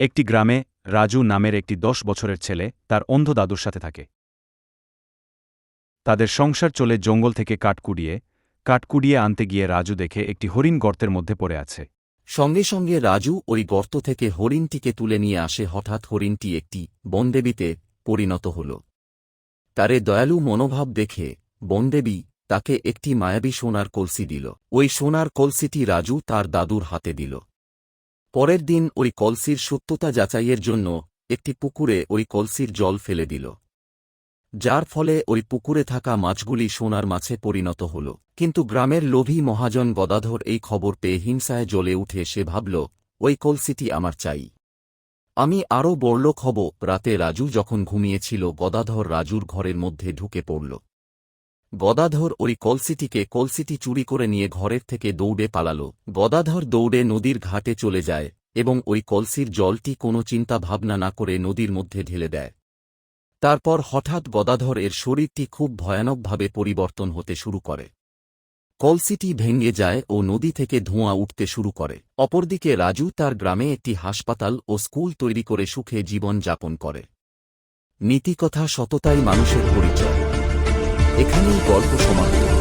একটি গ্রামে রাজু নামের একটি দশ বছরের ছেলে তার অন্ধ দাদুর সাথে থাকে। তাদের সংসার চলে জঙ্গল থেকে কাঠ কুড়িয়ে কাঠ কুড়িয়ে আনতে গিয়ে রাজু দেখে একটি হরিণ গর্তের মধ্যে পড়ে আছে। সঙ্গে সঙ্গে রাজু ওই গর্ত থেকে হরিণটিকে তুলে নিয়ে আসে, হঠাৎ হরিণটি একটি বনদেবীতে পরিণত হল। তারে দয়ালু মনোভাব দেখে বনদেবী তাকে একটি মায়াবী সোনার কলসি দিল। ওই সোনার কলসিটি রাজু তার দাদুর হাতে দিল। পরের দিন ওই কলসির সত্যতা যাচাইয়ের জন্য একটি পুকুরে ওই কলসির জল ফেলে দিল। যার ফলে ওই পুকুরে থাকা মাছগুলি সোনার মাছে পরিণত হল। কিন্তু গ্রামের লোভী মহাজন গদাধর এই খবর পেয়ে হিংসায় জ্বলে উঠে সে ভাবল, ওই কলসিটি আমার চাই। আমি আরও বড়লোক হব। রাতে রাজু যখন ঘুমিয়েছিল, গদাধর রাজুর ঘরের মধ্যে ঢুকে পড়ল। গদাধর ওই কলসিটিকে কলসিটি চুরি করে নিয়ে ঘরের থেকে দৌড়ে পালাল। গদাধর দৌড়ে নদীর ঘাটে চলে যায় এবং ওই কলসির জলটি কোনো চিন্তা ভাবনা না করে নদীর মধ্যে ঢেলে দেয়। তারপর হঠাৎ গদাধর এর শরীরটি খুব ভয়ানকভাবে পরিবর্তন হতে শুরু করে। কলসিটি ভেঙে যায় ও নদী থেকে ধোঁয়া উঠতে শুরু করে। অপরদিকে রাজু তার গ্রামে একটি হাসপাতাল ও স্কুল তৈরি করে সুখে জীবন যাপন করে। নীতিকথা সততাই মানুষের পরিচয়। এখানেই গল্প সমাপ্ত।